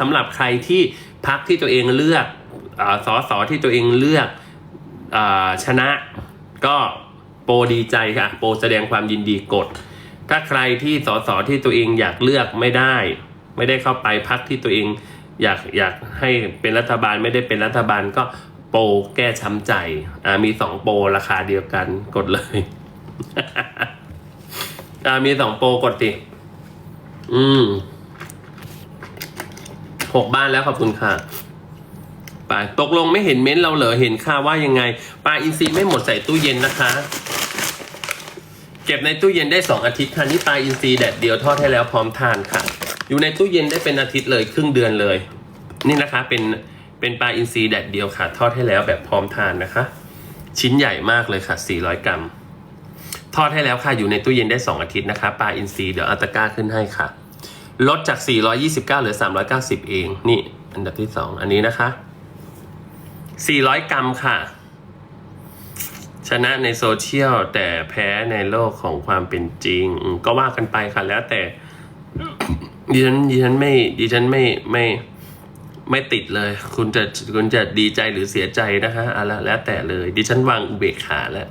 สำหรับใครที่พักที่ตัวเองเลือกอสอสอที่ตัวเองเลือกอชนะก็โปรดีใจค่ะ โปรแสดงความยินดีกด ถ้าใครที่สอสอที่ตัวเองอยากเลือกไม่ได้ ไม่ได้เข้าไปพักที่ตัวเองอยากอยากให้เป็นรัฐบาลไม่ได้เป็นรัฐบาลก็โปรแก้ช้ำใจมีสองโปรราคาเดียวกันกดเลยมีสองโปรกดสิอืม หกบ้านแล้วขอบคุณค่ะไปตกลงไม่เห็นเม้นเราเหรอเห็นค่าว่ายังไงปลาอินทรีไม่หมดใส่ตู้เย็นนะคะ เก็บในตู้เย็นได้สองอาทิตย์ค่ะนี่ปลาอินทรีแดดเดียวทอดให้แล้วพร้อมทานค่ะ อยู่ในตู้เย็นได้เป็นอาทิตย์เลยครึ่งเดือนเลย นี่นะคะเป็นเป็นปลาอินทรีแดดเดียวค่ะ ทอดให้แล้วแบบพร้อมทานนะคะ ชิ้นใหญ่มากเลยค่ะ 400 กรัม ทอดให้แล้วค่ะอยู่ในตู้เย็นได้ 2 อาทิตย์นะคะปลาอินทรีเดี๋ยวอาตะก้าขึ้นให้ค่ะ ลดจาก 429 เหลือ 390 เอง นี่ อันดับที่ 2 อันนี้นะคะ 400 กรัมค่ะ ชนะในโซเชียล แต่แพ้ในโลกของความเป็นจริง ก็ว่ากันไปค่ะ แล้วแต่ดิฉันดิฉันไม่ดิฉันไม่ไม่ไม่ติดเลย คุณจะคุณจะดีใจหรือเสียใจนะคะอาละแล้วแต่เลย ดิฉันวางอุเบกขาแล้ว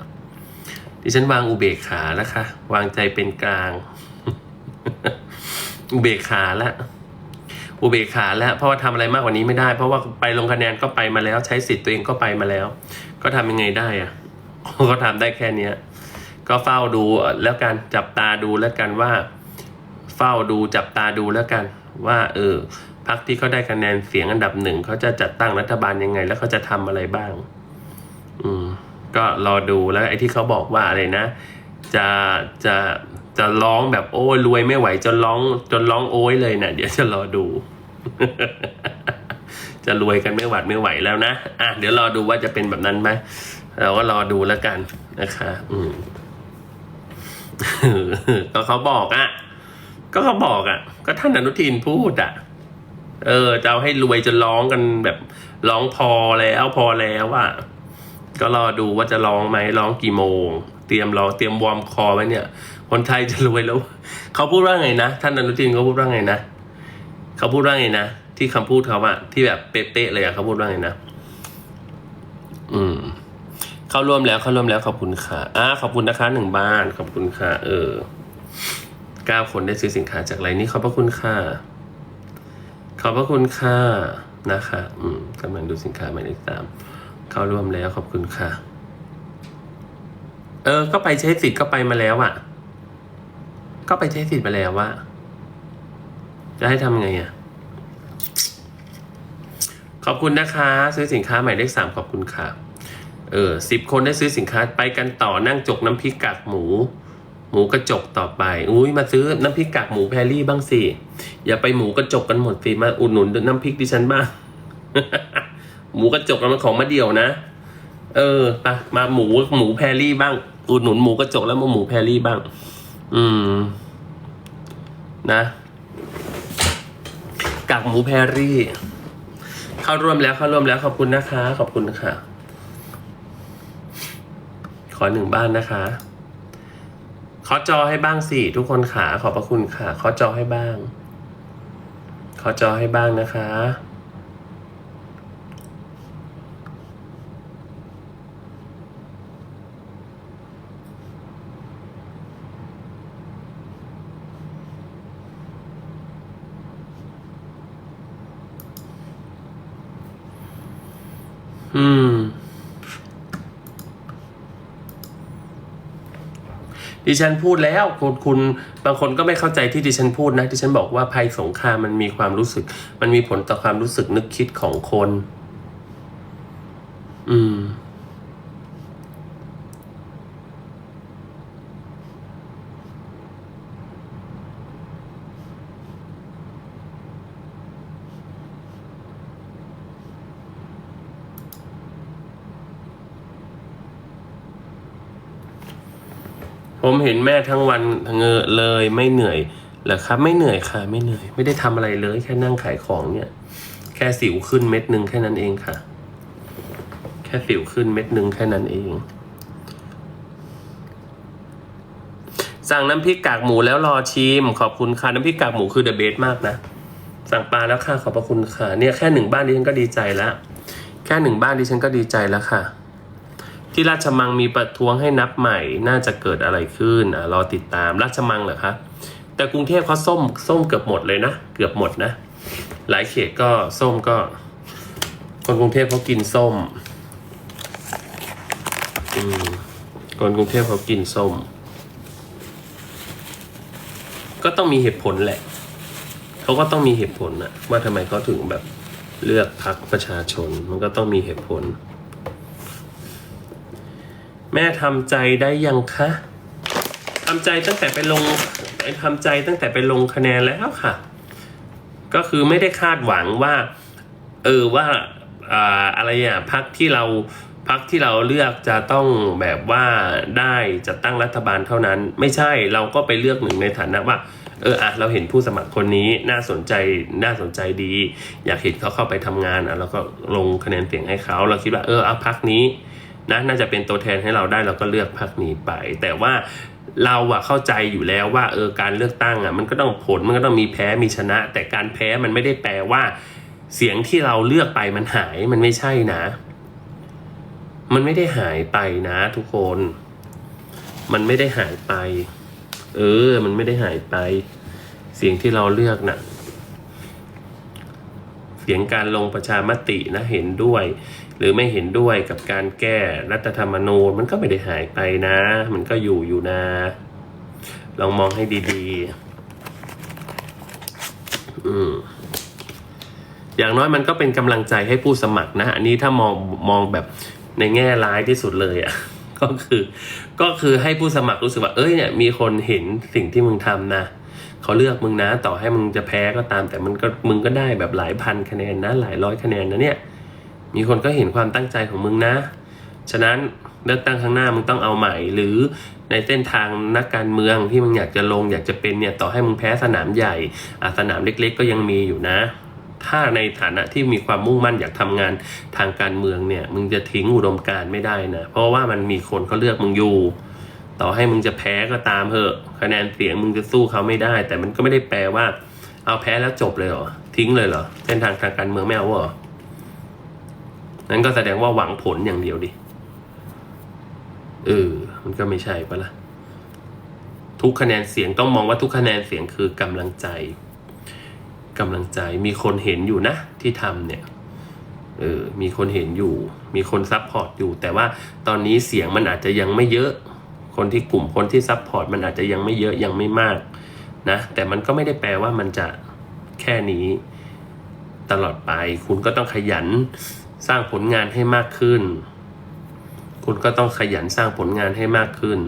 ดิฉันวางอุเบกขาแล้วค่ะ วางใจเป็นกลาง อุเบกขาแล้วอุเบกขาแล้วเพราะว่าทำอะไรมากกว่านี้ไม่ได้ เพราะว่าไปลงคะแนนก็ไปมาแล้วใช้สิทธิ์ตัวเองก็ไปมาแล้ว ก็ทำยังไงได้อะก็ทำได้แค่เนี้ยก็เฝ้าดูแล้วกันจับตาดูแล้วกันว่า เฝ้าดูจับตาดูแล้วกัน ว่า เออพักที่เขาได้คะแนนเสียงอันดับหนึ่งเขาจะจัดตั้งรัฐบาลยังไง แล้วเขาจะทำอะไรบ้าง อืม ก็รอดูแล้วไอ้ที่เขาบอกว่าอะไรนะ จะจะ จะร้องแบบโอ้ยรวยไม่ไหวจนร้องจนร้องโอ้ยเลยนะเดี๋ยวจะรอดู จะรวยกันไม่หวัดไม่ไหวแล้วนะอะเดี๋ยวรอดูว่าจะเป็นแบบนั้นไหมเราก็รอดูแล้วกันนะคะ อืมก็เขาบอกอะ่ะ ก็เขาบอกอะ่ะ ก็ท่านอนุทินพูดอะ่ะ เออจะเอาให้รวยจนร้องกันแบบร้องพอแล้วพอแล้วอะ่ะก็รอดูว่าจะร้องไหมร้องกี่โมง เตรียมรอเตรียมวอร์มคอไว้เนี่ย คนไทยจะรวยแล้ว เขาพูดว่าไงนะ ท่านอนุทินเขาพูดว่าไงนะเขาพูดว่าไงนะ ที่คำพูดเขาอะที่แบบเป๊ะๆเลยอะเขาพูดว่าไงนะ อืม เข้าร่วมแล้วเข้าร่วมแล้วขอบคุณค่ะอ่าขอบคุณนะคะหนึ่งบ้านขอบคุณค่ะ เออเก้าคนได้ซื้อสินค้าจากไรนี่ขอบพระคุณค่ะขอบพระคุณค่ะนะคะ อืมกำลังดูสินค้าหมายเลขสามเข้าร่วมแล้วขอบคุณค่ะ เออ ก็ไปใช้สิทธิ์ก็ไปมาแล้วอะ่ะ ก็ไปใช้สิทธิ์มาแล้วว่า จะให้ทำไงอะ ขอบคุณนะคะ ซื้อสินค้าหมายเลขสามขอบคุณค่ะ เออสิบคนได้ซื้อสินค้าไปกันต่อนั่งจกน้ำพริกกากหมู หมูกระจกต่อไป อุ้ยมาซื้อน้ำพริกกากหมูแพรรี่บ้างสิ อย่าไปหมูกระจกกันหมดสิ มาอุดหนุนน้ำพริกดิฉันบ้าง หมูกระจกมันของมาเดียวนะ เออไปมาหมูหมูแพรรี่บ้าง อุดหนุนหมูกระจกแล้วมาหมูแพรรี่บ้าง อืม นะกากหมูแพรรี่ เข้าร่วมแล้วเข้าร่วมแล้วขอบคุณนะคะ ขอบคุณค่ะ ขอหนึ่งบ้านนะคะ ขอจอให้บ้างสิทุกคนขาขอบพระคุณค่ะ ขอจอให้บ้าง ขอจอให้บ้างนะคะ อืม ดิฉันพูดแล้วคุณคุณบางคนก็ไม่เข้าใจที่ดิฉันพูดนะ ดิฉันบอกว่าภัยสงครามมันมีความรู้สึก มันมีผลต่อความรู้สึกนึกคิดของคน ผมเห็นแม่ทั้งวันเงอเลยไม่เหนื่อยหรอครับ ไม่เหนื่อยค่ะ ไม่เหนื่อย ไม่ได้ทำอะไรเลย แค่นั่งขายของเนี่ย แค่สิวขึ้นเม็ดหนึ่งแค่นั้นเองค่ะ แค่สิวขึ้นเม็ดหนึ่งแค่นั้นเอง สั่งน้ำพริกกากหมูแล้วรอชิม ขอบคุณค่ะ น้ำพริกกากหมูคือเดอะเบสมากนะ สั่งปลาแล้วค่ะ ขอบพระคุณค่ะ เนี่ยแค่หนึ่งบ้านดิฉันก็ดีใจแล้ว แค่หนึ่งบ้านดิฉันก็ดีใจแล้วค่ะ ที่ราชมังมีประท้วงให้นับใหม่ น่าจะเกิดอะไรขึ้นอะรอติดตามราชมังเหรอคะแต่กรุงเทพเขาส้มส้มเกือบหมดเลยนะ เกือบหมดนะ หลายเขตก็ส้มก็ คนกรุงเทพเขากินส้มอืมคนกรุงเทพเขากินส้ม ก็ต้องมีเหตุผลแหละเขาก็ต้องมีเหตุผลนะว่าทำไมเขาถึงแบบเลือกพรรคประชาชน มันก็ต้องมีเหตุผล แม่ทำใจได้ยังคะทำใจตั้งแต่ไปลงทำใจตั้งแต่ไปลงคะแนนแล้วค่ะ ก็คือไม่ได้คาดหวังว่า เออว่าอ่าอะไรอะพักที่เราพักที่เราเลือกจะต้องแบบว่าได้จะตั้งรัฐบาลเท่านั้น ไม่ใช่เราก็ไปเลือกหนึ่งในฐานะว่า เอออะเราเห็นผู้สมัครคนนี้น่าสนใจน่าสนใจดี อยากเห็นเขาเข้าไปทำงานอะเราก็ลงคะแนนเสียงให้เขา เราคิดว่าเออเอาพักนี้ นะน่าจะเป็นตัวแทนให้เราได้เราก็เลือกพักนี้ไป แต่ว่าเราอะเข้าใจอยู่แล้วว่าเออการเลือกตั้งอะมันก็ต้องผลมันก็ต้องมีแพ้มีชนะ แต่การแพ้มันไม่ได้แปลว่า เสียงที่เราเลือกไปมันหายมันไม่ใช่นะ มันไม่ได้หายไปนะ ทุกคน มันไม่ได้หายไป เออ มันไม่ได้หายไป เสียงที่เราเลือกนะ่ะเสียงการลงประชามตินะเห็นด้วย หรือไม่เห็นด้วยกับการแก้รัฐธรรมนูญมันก็ไม่ได้หายไปนะ มันก็อยู่อยู่นะ ลองมองให้ดีๆ อืมอย่างน้อยมันก็เป็นกำลังใจให้ผู้สมัครนะ อันนี้ถ้ามองมองแบบในแง่ร้ายที่สุดเลยอะ่ะ ก็คือ ก็คือให้ผู้สมัครรู้สึกว่า เอ้ยเนี่ยมีคนเห็นสิ่งที่มึงทำนะเขาเลือกมึงนะ ต่อให้มึงจะแพ้ก็ตาม แต่มันก็มึงก็ได้แบบหลายพันคะแนนนะ หลายร้อยคะแนนนะเนี่ย มีคนก็เห็นความตั้งใจของมึงนะ ฉะนั้นเลือกตั้งข้างหน้ามึงต้องเอาใหม่ หรือในเส้นทางนักการเมืองที่มึงอยากจะลงอยากจะเป็นเนี่ยต่อให้มึงแพ้สนามใหญ่อะสนามเล็ก ๆ ก็ยังมีอยู่นะ ถ้าในฐานะที่มีความมุ่งมั่นอยากทำงานทางการเมืองเนี่ย มึงจะทิ้งอุดมการไม่ได้นะ เพราะว่ามันมีคนเขาเลือกมึงอยู่ ต่อให้มึงจะแพ้ก็ตามเถอะ คะแนนเสียงมึงจะสู้เขาไม่ได้ แต่มันก็ไม่ได้แปลว่า เอาแพ้แล้วจบเลยเหรอทิ้งเลยเหรอเส้นทางทางการเมืองไม่เอาเหรอ นั้นก็แสดงว่าหวังผลอย่างเดียวดิ เออ มันก็ไม่ใช่ปะละ่ะ ทุกคะแนนเสียงต้องมองว่าทุกคะแนนเสียงคือกำลังใจกำลังใจ มีคนเห็นอยู่นะ ที่ทำเนี่ย เออ มีคนเห็นอยู่ มีคนซัพพอร์ตอยู่ แต่ว่าตอนนี้เสียงมันอาจจะยังไม่เยอะ คนที่กลุ่มคนที่ซัพพอร์ตมันอาจจะยังไม่เยอะยังไม่มากนะ แต่มันก็ไม่ได้แปลว่ามันจะแค่นี้ตลอดไป คุณก็ต้องขยัน สร้างผลงานให้มากขึ้น คุณก็ต้องขยันสร้างผลงานให้มากขึ้น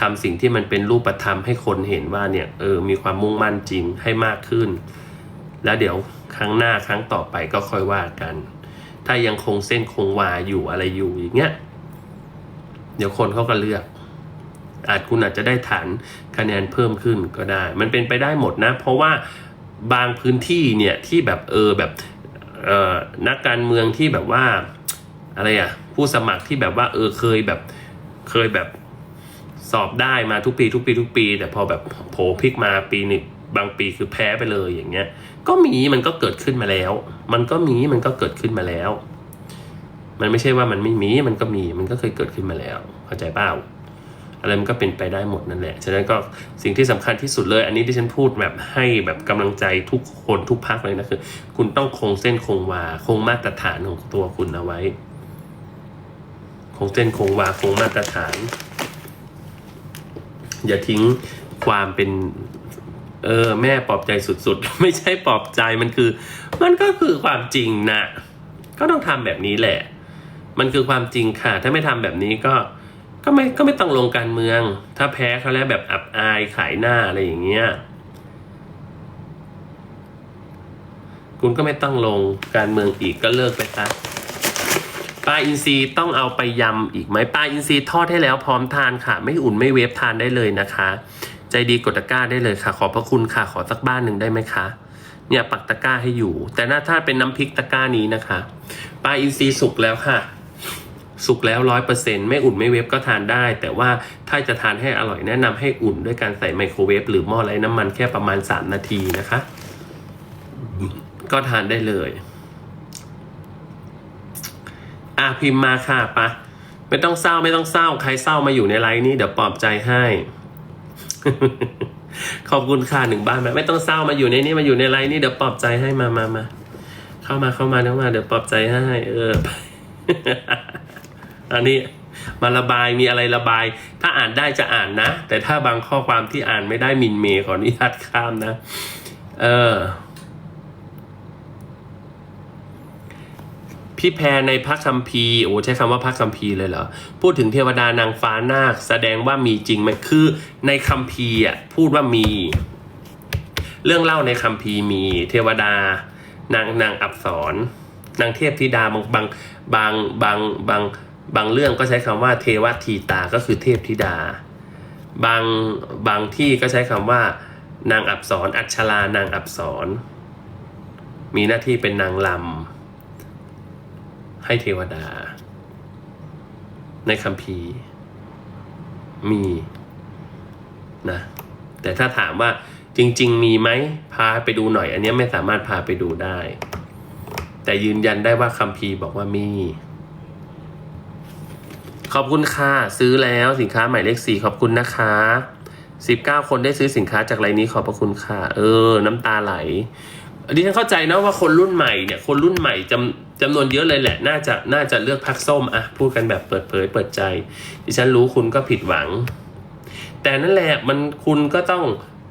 ทำสิ่งที่มันเป็นรูปธรรมให้คนเห็นว่าเนี่ยเออมีความมุ่งมั่นจริงให้มากขึ้น แล้วเดี๋ยวครั้งหน้าครั้งต่อไปก็ค่อยว่ากัน ถ้ายังคงเส้นคงวาอยู่อะไรอยู่อย่างเงี้ยเดี๋ยวคนเขาก็เลือก อาจคุณอาจจะได้ฐานคะแนนเพิ่มขึ้นก็ได้ มันเป็นไปได้หมดนะ เพราะว่าบางพื้นที่เนี่ยที่แบบเออแบบ นักการเมืองที่แบบว่าอะไรอะผู้สมัครที่แบบว่าเออเคยแบบเคยแบบสอบได้มาทุกปี ทุกปีทุกปี แต่พอแบบโผล่พลิกมาปีนึงบางปีคือแพ้ไปเลยอย่างเงี้ย ก็มีมันก็เกิดขึ้นมาแล้ว มันก็มีมันก็เกิดขึ้นมาแล้ว มันไม่ใช่ว่ามันไม่มีมันก็มีมันก็เคยเกิดขึ้นมาแล้ว เข้าใจเปล่า อะไรมันก็เป็นไปได้หมดนั่นแหละ ฉะนั้นก็สิ่งที่สำคัญที่สุดเลย อันนี้ที่ฉันพูดแบบให้แบบกำลังใจทุกคนทุกพักเลยนะคือ คุณต้องคงเส้นคงวา คงมาตรฐานของตัวคุณเอาไว้ คงเส้นคงวาคงมาตรฐาน อย่าทิ้งความเป็นเออแม่ปลอบใจสุดๆ ไม่ใช่ปลอบใจมันคือ มันก็คือความจริงนะก็ต้องทำแบบนี้แหละ มันคือความจริงค่ะ ถ้าไม่ทำแบบนี้ก็ ก็ไม่ก็ไม่ต้องลงการเมือง ถ้าแพ้เขาแล้วแบบอับอายขายหน้าอะไรอย่างเงี้ยคุณก็ไม่ต้องลงการเมืองอีกก็เลิกไปซะปลาอินทรีต้องเอาไปยำอีกไหมปลาอินทรีทอดให้แล้วพร้อมทานค่ะ ไม่อุ่นไม่เวฟทานได้เลยนะคะ ใจดีกดตะกร้าได้เลยค่ะ ขอบพระคุณค่ะ ขอสักบ้านหนึ่งได้ไหมคะเนี่ยปักตะกร้าให้อยู่ แต่น่าถ้าเป็นน้ำพริกตะกร้านี้นะคะปลาอินทรีสุกแล้วค่ะ สุกแล้วร้อยเปอร์เซ็นไม่อุ่นไม่เวฟก็ทานได้ แต่ว่าถ้าจะทานให้อร่อยแนะนำให้อุ่นด้วยการใส่ไมโครเวฟหรือหม้อไร้น้ำมันแค่ประมาณ 3 นาทีนะคะ ก็ทานได้เลย อะพิมพ์มาค่ะปะไม่ต้องเศร้าไม่ต้องเศร้า ใครเศร้ามาอยู่ในไลน์นี้เดี๋ยวปลอบใจให้ ขอบคุณค่ะหนึ่งบ้านแบบไม่ต้องเศร้ามาอยู่ในนี้มาอยู่ในไลน์นี้เดี๋ยวปลอบใจให้มามามาเข้ามาเข้ามาเข้ามาเดี๋ยวปลอบใจให้ เออ อันนี้มาระบายมีอะไรระบาย ถ้าอ่านได้จะอ่านนะ แต่ถ้าบางข้อความที่อ่านไม่ได้มินเมย์ขออนุญาตข้ามนะ เออ พี่แพรในพระคัมภีร์โอ้ใช้คำว่าพระคัมภีร์เลยเหรอ พูดถึงเทวดานางฟ้านาค แสดงว่ามีจริงไหมคือในคัมภีร์อะพูดว่ามี เรื่องเล่าในคัมภีร์มีเทวดานางนางอับสรนางเทพธิดาบางบางบางบางบาง บางเรื่องก็ใช้คำว่าเทวทีตาก็คือเทพธิดา บางบางที่ก็ใช้คำว่านางอับสรอัชรานางอับสรมีหน้าที่เป็นนางลำให้เทวดา ในคัมภีร์มีนะแต่ถ้าถามว่าจริง ๆ มีไหมพาไปดูหน่อย อันนี้ไม่สามารถพาไปดูได้ แต่ยืนยันได้ว่าคัมภีร์บอกว่ามี ขอบคุณค่ะ ซื้อแล้วสินค้าหมายเลขสี่ขอบคุณนะคะสิบเก้าคนได้ซื้อสินค้าจากไลน์นี้ขอบพระคุณค่ะ เออ น้ำตาไหลดิฉันเข้าใจนะว่าคนรุ่นใหม่เนี่ย คนรุ่นใหม่จำจำนวนเยอะเลยแหละ น่าจะน่าจะเลือกพักส้มอะพูดกันแบบเปิดเผยเปิดใจ ดิฉันรู้คุณก็ผิดหวัง แต่นั่นแหละมันคุณก็ต้อง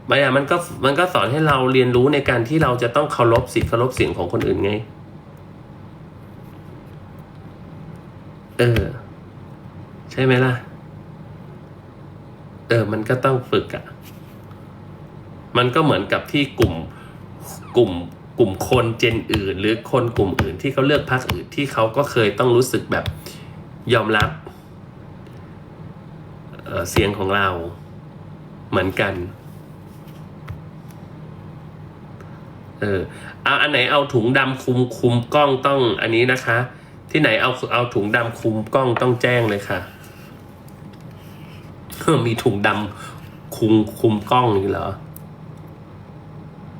มายามันก็มันก็สอนให้เราเรียนรู้ในการที่เราจะต้องเคารพสิทธิเคารพเสียงของคนอื่นไง เออ ช่ไหมล่ะ เออ มันก็ต้องฝึกอะมันก็เหมือนกับที่กลุ่มกลุ่มกลุ่มคนเจนอื่น หรือคนกลุ่มอื่นที่เขาเลือกพรรคอื่นที่เขาก็เคยต้องรู้สึกแบบยอมรับเเสียงของเราเหมือนกัน เออเอาอันไหนเอาถุงดำคุมคุมกล้องต้องอันนี้นะคะที่ไหนเอาเอาถุงดำคุมกล้องต้องแจ้งเลยค่ะ มีถุงดำคุมคุมกล้องนี่เหรอ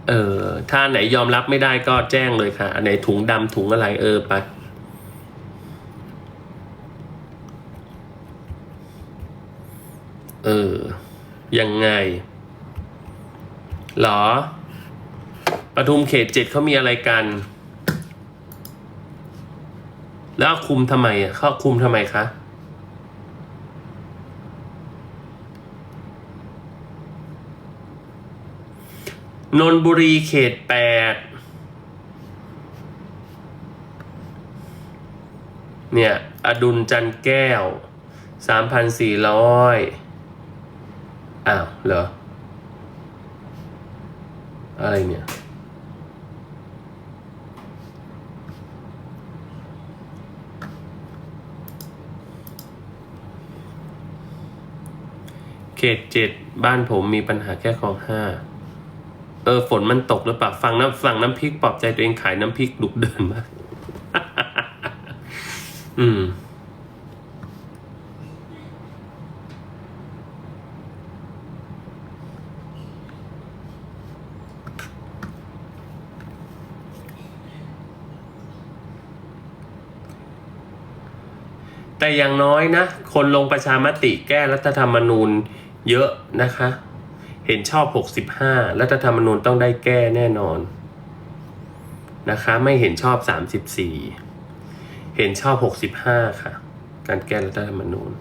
เออ ถ้าไหนยอมรับไม่ได้ก็แจ้งเลยค่ะอันไหนถุงดำถุงอะไรเออไปเออ ยังไงหรอปทุมเขตเจ็ดเขามีอะไรกัน แล้วคุมทำไมอะเขาคุมทำไมคะ นนบุรีเขตแปดเนี่ย อดุลจันแก้ว สามพันสี่ร้อยอ้าว เหรอ อะไรเนี่ย เขตเจ็ดบ้านผมมีปัญหาแค่คลองห้า เออฝนมันตกหรือเปล่าฟังน้ำฟังน้ำพริกปลอบใจตัวเองขายน้ำพริกดุเดินมาก อืมแต่อย่างน้อยนะ คนลงประชามติแก้รัฐธรรมนูญเยอะนะคะ เห็นชอบ 65 รัฐธรรมนูญต้องได้แก้แน่นอนนะคะไม่เห็นชอบ 34 เห็นชอบ 65 ค่ะ การแก้รัฐธรรมนูญ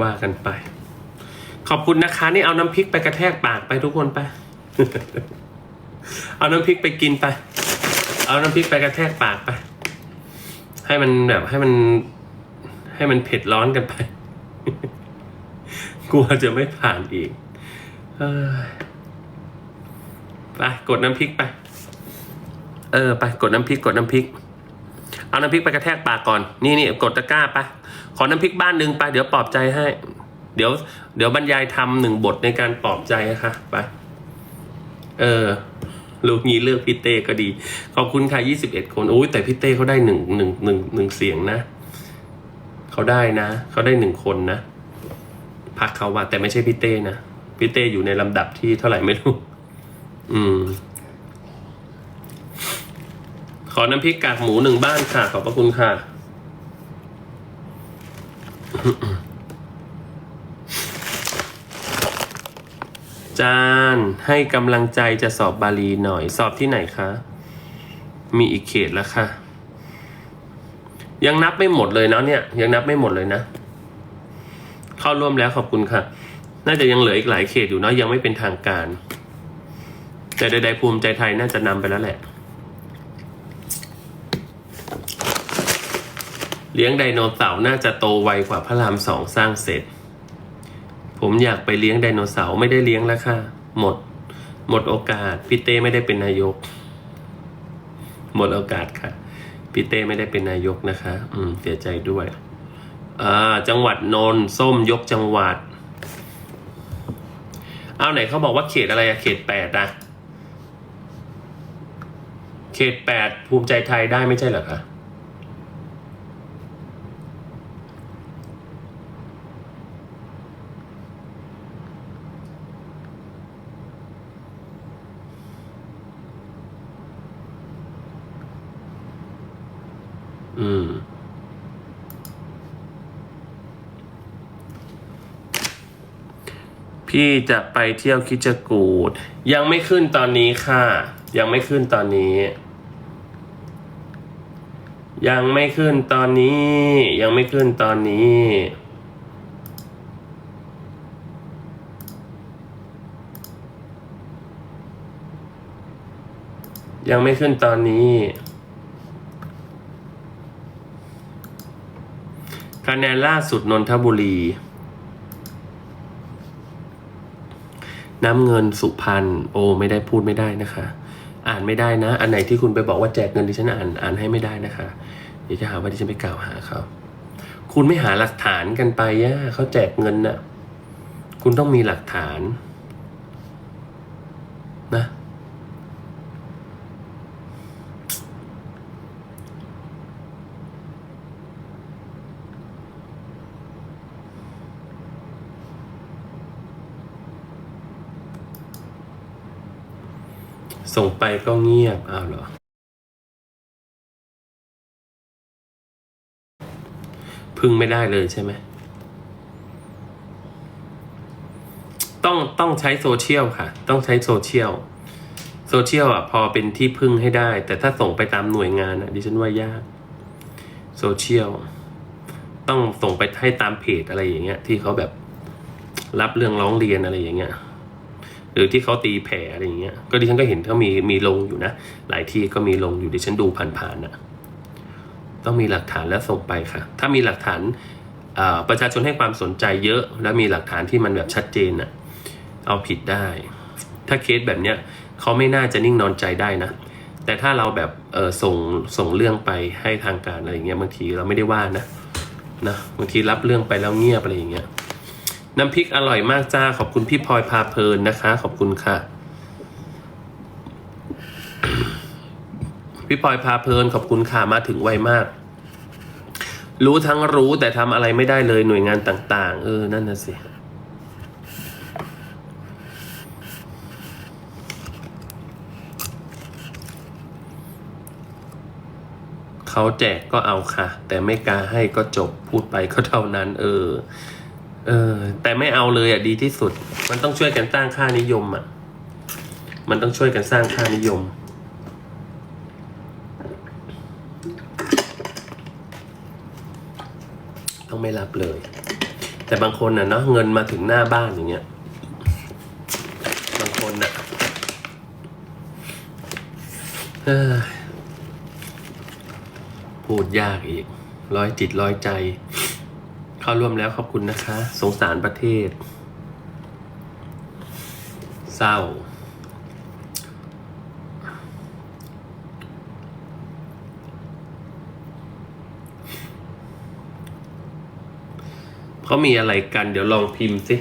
ว่ากันไป ขอบคุณนะคะนี่เอาน้ำพริกไปกระแทกปากไปทุกคนไป เอาน้ำพริกไปกินไป เอาน้ำพริกไปกระแทกปากไป ให้มันแบบให้มัน ให้มันเผ็ดร้อนกันไป กลัวจะไม่ผ่านอีกอไปกดน้ำพริกไป เออไปกดน้ำพริกกดน้ำพริก เอาน้ำพริกไปกระแทกปากก่อน นี่นี่กดตะกร้าไป ขอน้ำพริกบ้านหนึ่งไปเดี๋ยวปลอบใจให้ เดี๋ยว เดี๋ยวบรรยายทำหนึ่งบทในการปลอบใจนะคะไปเออลูกนี้เลือกพี่เต้ก็ดี ขอบคุณค่ะยี่สิบเอ็ดคนโอ้ยแต่พี่เต้เขาได้หนึ่งหนึ่งหนึ่งหนึ่งเสียงนะเขาได้นะเขาได้หนึ่งคนนะพักเขาว่า แต่ไม่ใช่พี่เต้นะพี่เต้อยู่ในลำดับที่เท่าไหร่ไม่รู้อืม ขอน้ำพริกกากหมูหนึ่งบ้านค่ะ ขอบพระคุณค่ะ จานให้กำลังใจจะสอบบาลีหน่อย สอบที่ไหนคะ มีอีกเขตแล้วค่ะ ยังนับไม่หมดเลยเนาะเนี่ย ยังนับไม่หมดเลยนะ เข้าร่วมแล้วขอบคุณค่ะ น่าจะยังเหลืออีกหลายเขตอยู่เนาะยังไม่เป็นทางการ แต่ใดๆภูมิใจไทยน่าจะนำไปแล้วแหละ เลี้ยงไดโนเสาร์น่าจะโตไวกว่าพระรามสองสร้างเสร็จ ผมอยากไปเลี้ยงไดโนเสาร์ไม่ได้เลี้ยงแล้วค่ะ หมด หมดโอกาสพี่เต้ไม่ได้เป็นนายก หมดโอกาสค่ะพี่เต้ไม่ได้เป็นนายกนะคะ อืมเสียใจด้วยอ่าจังหวัดนนท์ส้มยกจังหวัด เอาไหนเขาบอกว่าเขตอะไรอะเขตแปดอะเขตแปดภูมิใจไทยได้ไม่ใช่เหรอคะ อืมพี่จะไปเที่ยวคิจกูด ยังไม่ขึ้นตอนนี้ค่ะ ยังไม่ขึ้นตอนนี้ ยังไม่ขึ้นตอนนี้ ยังไม่ขึ้นตอนนี้ ยังไม่ขึ้นตอนนี้ คะแนนล่าสุดนนทบุรี น้ำเงินสุพรรณโอไม่ได้พูดไม่ได้นะคะ อ่านไม่ได้นะ อันไหนที่คุณไปบอกว่าแจกเงินดิฉันอ่านอ่านให้ไม่ได้นะคะ เดี๋ยวจะหาว่าดิฉันไปกล่าวหาเขาคุณไม่หาหลักฐานกันไปย่าเขาแจกเงินนะ่ะ คุณต้องมีหลักฐาน ส่งไปก็เงียบอ้าวเหรอ พึ่งไม่ได้เลยใช่ไหม ต้องต้องใช้โซเชียลค่ะ ต้องใช้โซเชียล โซเชียลอะพอเป็นที่พึ่งให้ได้ แต่ถ้าส่งไปตามหน่วยงานอะดิฉันว่ายาก โซเชียล ต้องส่งไปให้ตามเพจอะไรอย่างเงี้ย ที่เขาแบบรับเรื่องร้องเรียนอะไรอย่างเงี้ย หรือที่เขาตีแผ่อะไรอย่างเงี้ยก็ดิฉันก็เห็นเขามีมีลงอยู่นะ หลายที่ก็มีลงอยู่ดิฉันดูผ่านๆนะต้องมีหลักฐานแล้วส่งไปค่ะ ถ้ามีหลักฐานประชาชนให้ความสนใจเยอะ แล้วมีหลักฐานที่มันแบบชัดเจนน่ะเอาผิดได้ ถ้าเคสแบบเนี้ยเขาไม่น่าจะนิ่งนอนใจได้นะ แต่ถ้าเราแบบเออส่งส่งเรื่องไปให้ทางการอะไรอย่างเงี้ยบางทีเราไม่ได้ว่านะนะบางทีรับเรื่องไปแล้วเงียบอะไรอย่างเงี้ย น้ำพริกอร่อยมากจ้า ขอบคุณพี่พลอยพาเพลินนะคะ ขอบคุณค่ะ พี่พลอยพาเพลินขอบคุณค่ะมาถึงไวมาก รู้ทั้งรู้แต่ทำอะไรไม่ได้เลยหน่วยงานต่าง ๆ เออ นั่นน่ะสิเขาแจกก็เอาค่ะ แต่ไม่กล้าให้ก็จบพูดไปก็เท่านั้น เออ เออ แต่ไม่เอาเลยอะดีที่สุด มันต้องช่วยกันสร้างค่านิยมอะ มันต้องช่วยกันสร้างค่านิยม ต้องไม่รับเลย แต่บางคนน่ะเนาะเงินมาถึงหน้าบ้านอย่างเงี้ย บางคนน่ะพูดยากอีก ร้อยจิตร้อยใจ เข้าร่วมแล้วขอบคุณนะคะ สงสารประเทศ เศร้า เขามีอะไรกัน เดี๋ยวลองพิมพ์สิ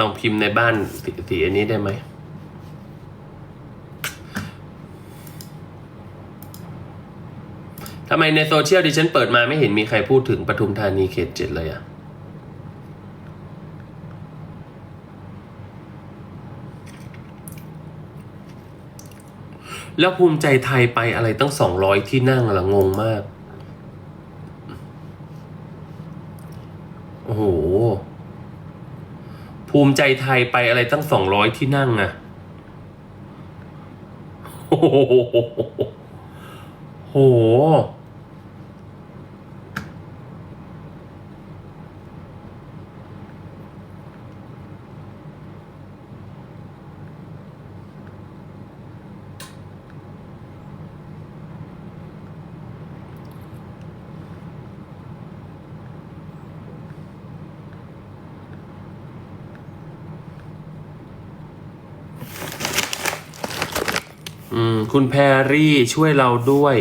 ลองพิมพ์ในบ้านสีสีอันนี้ได้ไหมำไมในโซเชียลดิฉันเปิดมาไม่เห็นมีใครพูดถึงปทุมธานีเขตเจ็ดเลยอะแล้วภูมิใจไทยไปอะไรตั้งสองร้อยที่นั่งละงงมาก โอ้โห ภูมิใจไทยไปอะไรตั้งสองร้อยที่นั่งอะโอ้โห คุณแพรรี่ช่วยเราด้วย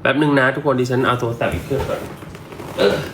แป๊บหนึ่งนะทุกคนดิฉันเอาโทรศัพท์อีกเครื่องก่อน